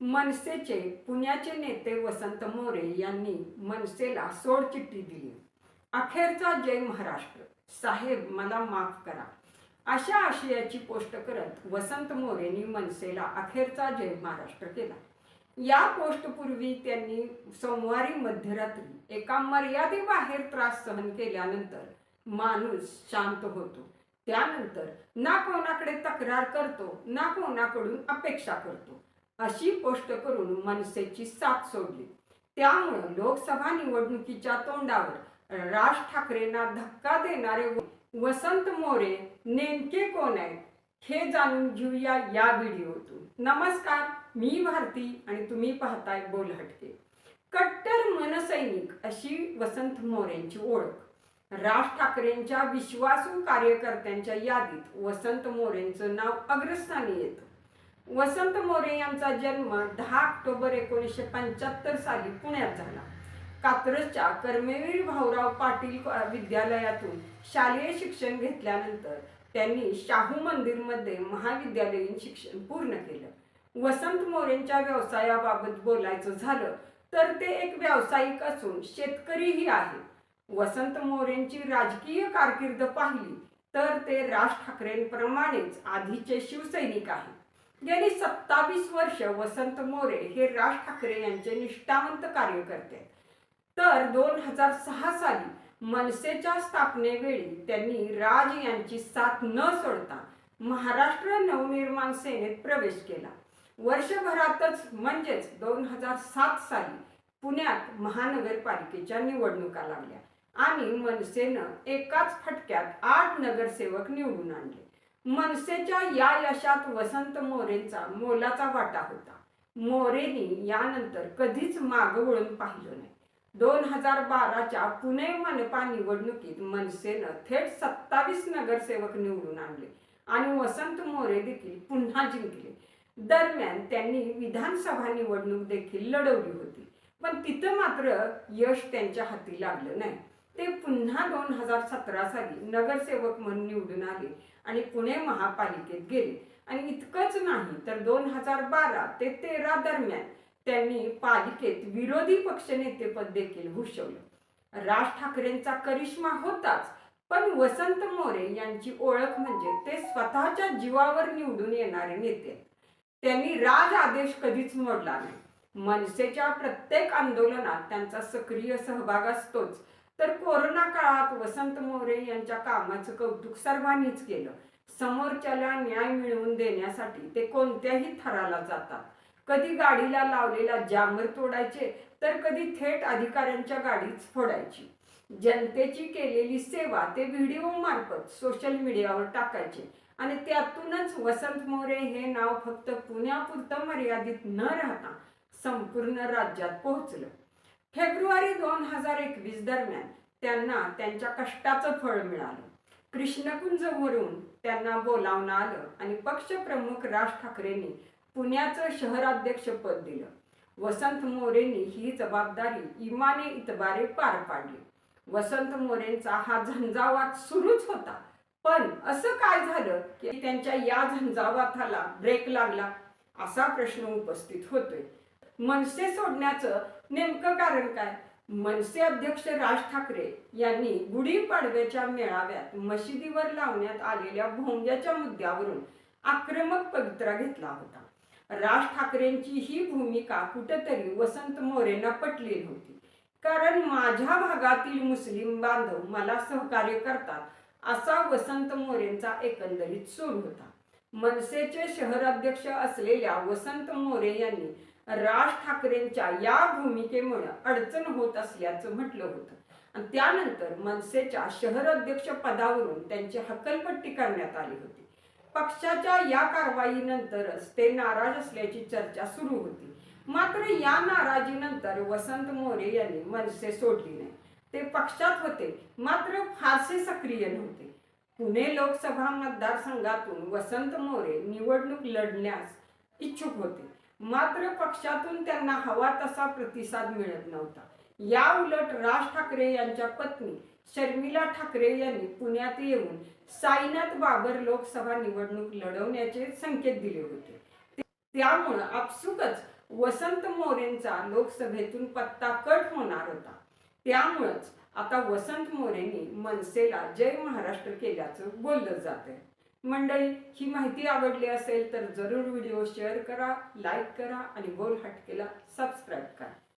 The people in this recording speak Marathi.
मनसेचे पुण्याचे नेते वसंत मोरे यांनी मनसेला सोडचिठ्ठी दिली. अखेरचा जय महाराष्ट्र. साहेब मला माफ करा. अशा आशयाची पोस्ट करत वसंत मोरेंनी मनसेला अखेरचा जय महाराष्ट्र केला. या पोस्टपूर्वी त्यांनी सोमवारी मध्यरात्री एका मर्यादेबाहेर त्रास सहन केल्यानंतर माणूस शांत होतो. त्यानंतर ना कोणाकडे तक्रार करतो ना कोणाकडून अपेक्षा करतो. अशी पोस्ट करून मनसेची साथ सोडली. त्यामुळं लोकसभा निवडणुकीच्या तोंडावर राज ठाकरेंना धक्का देणारे वसंत मोरे नेमके कोण आहेत हे जाणून घेऊया या व्हिडिओतून. नमस्कार मी भारती आणि तुम्ही पाहताय बोल हटके कट्टर मनसैनिक अशी वसंत मोरेंची ओळख. राज ठाकरेंच्या विश्वासू कार्यकर्त्यांच्या यादीत वसंत मोरेंचं नाव अग्रस्थानी येतं. वसंत मोरे यांचा जन्म दहा ऑक्टोबर एकोणीसशे पंच्याहत्तर साली पुण्यात झाला. कात्रजच्या कर्मवीर भाऊराव पाटील विद्यालयातून शालेय शिक्षण घेतल्यानंतर त्यांनी शाहू मंदिरमध्ये महाविद्यालयीन शिक्षण पूर्ण केलं. वसंत मोरेंच्या व्यवसायाबाबत बोलायचं झालं तर ते एक व्यावसायिक असून शेतकरीही आहे. वसंत मोरेंची राजकीय कारकीर्द पाहिली तर ते राज ठाकरेंप्रमाणेच आधीचे शिवसैनिक आहेत. गेली सत्तावीस वर्ष वसंत मोरे हे राज ठाकरे यांचे निष्ठावंत कार्यकर्ते. तर दोन हजार सहा साली मनसेच्या स्थापनेवेळी त्यांनी राज यांची साथ न सोडता महाराष्ट्र नवनिर्माण सेनेत प्रवेश केला. वर्षभरातच म्हणजेच दोन हजार सात साली पुण्यात महानगरपालिकेच्या निवडणुका लागल्या आणि मनसेनं एकाच फटक्यात आठ नगरसेवक निवडून आणले. मनसेच्या या यशात वसंत मोरेंचा मोलाचा वाटा होता. मोरेनी यानंतर कधीच मागं वळून पाहिलं नाही. दोन हजार बाराच्या पुणे मनपा निवडणुकीत मनसेनं थेट सत्तावीस नगरसेवक निवडून आणले आणि वसंत मोरे देखील पुन्हा जिंकले. दरम्यान त्यांनी विधानसभा निवडणूक देखील लढवली होती. पण तिथं मात्र यश त्यांच्या हाती लागलं नाही. ते पुन्हा दोन हजार सतरा साली नगरसेवक म्हणून निवडून आले आणि पुणे महापालिकेत गेले. आणि इतकंच नाही तर दोन हजार बारा ते तेरा दरम्यान त्यांनी पालिकेत विरोधी पक्षनेतेपद देखील भूषवलं. राज ठाकरेंचा करिश्मा होताच पण वसंत मोरे यांची ओळख म्हणजे ते स्वतःच्या जीवावर निवडून येणारे नेते. त्यांनी राज आदेश कधीच मोडला नाही. मनसेच्या प्रत्येक आंदोलनात त्यांचा सक्रिय सहभाग असतोच. तर कोरोना काळात वसंत मोरे यांच्या कामाचं कौतुक सर्वांनीच केलं. समोरच्याला न्याय मिळवून देण्यासाठी ते कोणत्याही थराला जातात. कधी गाडीला लावलेला जामर तोडायचे तर कधी थेट अधिकाऱ्यांच्या गाडीच फोडायची. जनतेची केलेली सेवा ते व्हिडिओ मार्फत सोशल मीडियावर टाकायचे. आणि त्यातूनच वसंत मोरे हे नाव फक्त पुण्यापुरतं मर्यादित न राहता संपूर्ण राज्यात पोहोचलं. फेब्रुवारी दोन हजार एकवीस दरम्यान त्यांना त्यांच्या कष्टाचं फळ मिळालं. कृष्णकुंजवरून त्यांना बोलावणं आलं आणि पक्षप्रमुख राज ठाकरेंनी पुण्याचं शहराध्यक्षपद दिलं. वसंत मोरेंनी ही जबाबदारी इमाने इतबारे पार पाडली. वसंत मोरेंचा हा झंझावात सुरूच होता. पण असं काय झालं की त्यांच्या या झंझावाताला ब्रेक लागला? असा प्रश्न उपस्थित होतोय. मनसे सोडण्याचं नेमकं कारण काय? मनसे अध्यक्ष राज ठाकरे यांनी गुढीपाडव्याच्या मेळाव्यात मशिदीवर लावण्यात आलेल्या भोंग्याच्या मुद्द्यावरून आक्रमक पवित्रा घेतला होता. राज ठाकरेंची ही भूमिका कुठेतरी वसंत मोरेंना पटली नव्हती कारण माझ्या भागातील मुस्लिम बांधव मला सहकार्य करतात असा वसंत मोरेंचा एकंदरीत सूर होता. मनसेचे शहराध्यक्ष असलेल्या वसंत मोरे यांनी राज ठाकरेंच्या या भूमिकेमुळे अडचण होत असल्याचं म्हटलं होतं. आणि त्यानंतर मनसेच्या शहर अध्यक्ष पदावरून त्यांची हकलपट्टी करण्यात आली होती. पक्षाच्या या कारवाईनंतरच ते नाराज असल्याची चर्चा सुरू होती. मात्र या नाराजीनंतर वसंत मोरे यांनी मनसे सोडली नाही. ते पक्षात होते मात्र फारसे सक्रिय नव्हते. पुणे लोकसभा मतदारसंघातून वसंत मोरे निवडणूक लढण्यास इच्छुक होते. मात्र पक्षातून त्यांना हवा तसा प्रतिसाद मिळत नव्हता. या उलट राज ठाकरे यांच्या पत्नी शर्मिला ठाकरे यांनी पुण्यात येऊन साईनाथ बाबर लोकसभा निवडणूक लढवण्याचे संकेत दिले होते. त्यामुळं आपसुकच वसंत मोरेंचा लोकसभेतून पत्ता कट होणार होता. त्यामुळंच आता वसंत मोरेंनी मनसेला जय महाराष्ट्र केल्याचं बोललं जात आहे मंडळी ही माहिती आवडली असेल तर जरूर व्हिडिओ शेअर करा लाईक करा आणि गोल हटकेला सबस्क्राईब करा.